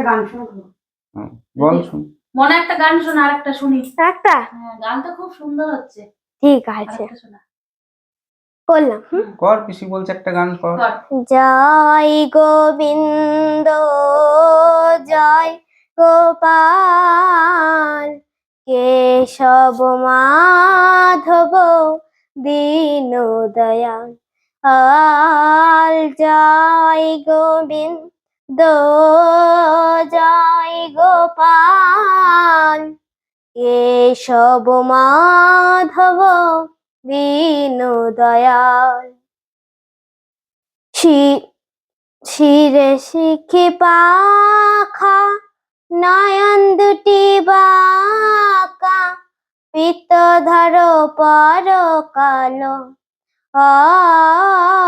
একটা গান শোনাবো বল শুন। মনে একটা গান শোনা আর একটা শুনি। একটা? হ্যাঁ গানটা খুব সুন্দর হচ্ছে। ঠিক আছে। করলাম কর পিসি বলছে একটা গান কর। কর। জয় গোবিন্দ জয় গোপাল কেশব মাধব দীন দয়াল আল জয় গোবিন্দ। জয় গোপাল, কেশব মাধব দীন দয়াল শিরে শিখি পাখা, নয়ন দুটি বাঁকা পিত ধর পর কালো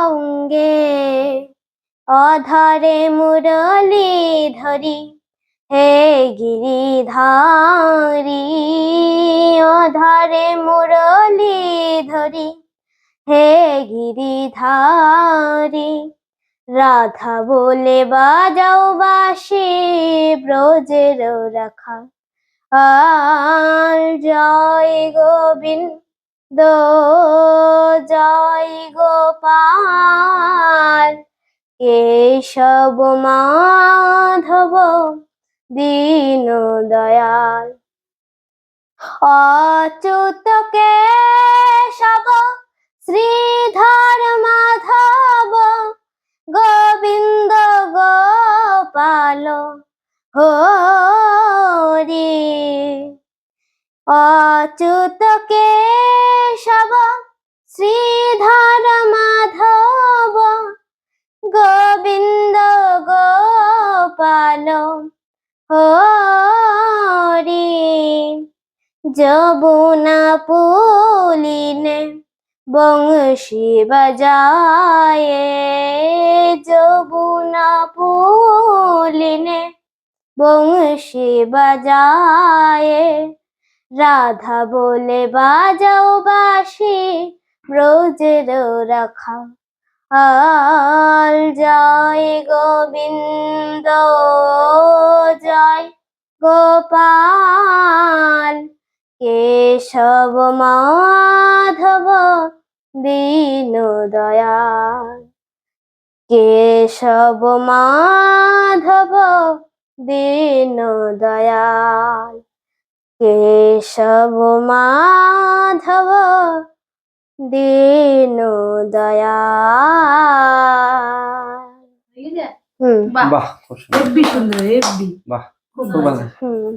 অঙ্গে। অধরে মুরলি ধরি, হে গিরিধারি। অধরে মুরলি ধরি, হে গিরিধারি। রাধা বলে, বাজাও বাসি ব্রজের রাখা। আর জয় গোবিন্দ, জয় গোপাল। কেশব মাধব দীন দয়াল। অচ্যুত কেশব, শ্রীধর মাধব, গোবিন্দ গোপাল, হরি। অচ্যুত কেশব, শ্রীধর মাধব হরি যমুনা পুলিনে বংশী বাজায়ে, যমুনা পুলিনে বংশী বাজায়ে, রাধা বলে বাজাও বাসি ব্রজের রাখা, আল জয় গোবিন্দ গোপাল কেশব মাধব দীন দয়াল কেশব মাধব দীন দয়াল কেশব মাধব দীন দয়াল হুম। বাহ খুব সুন্দর। বাহ। খুব ভালো হুম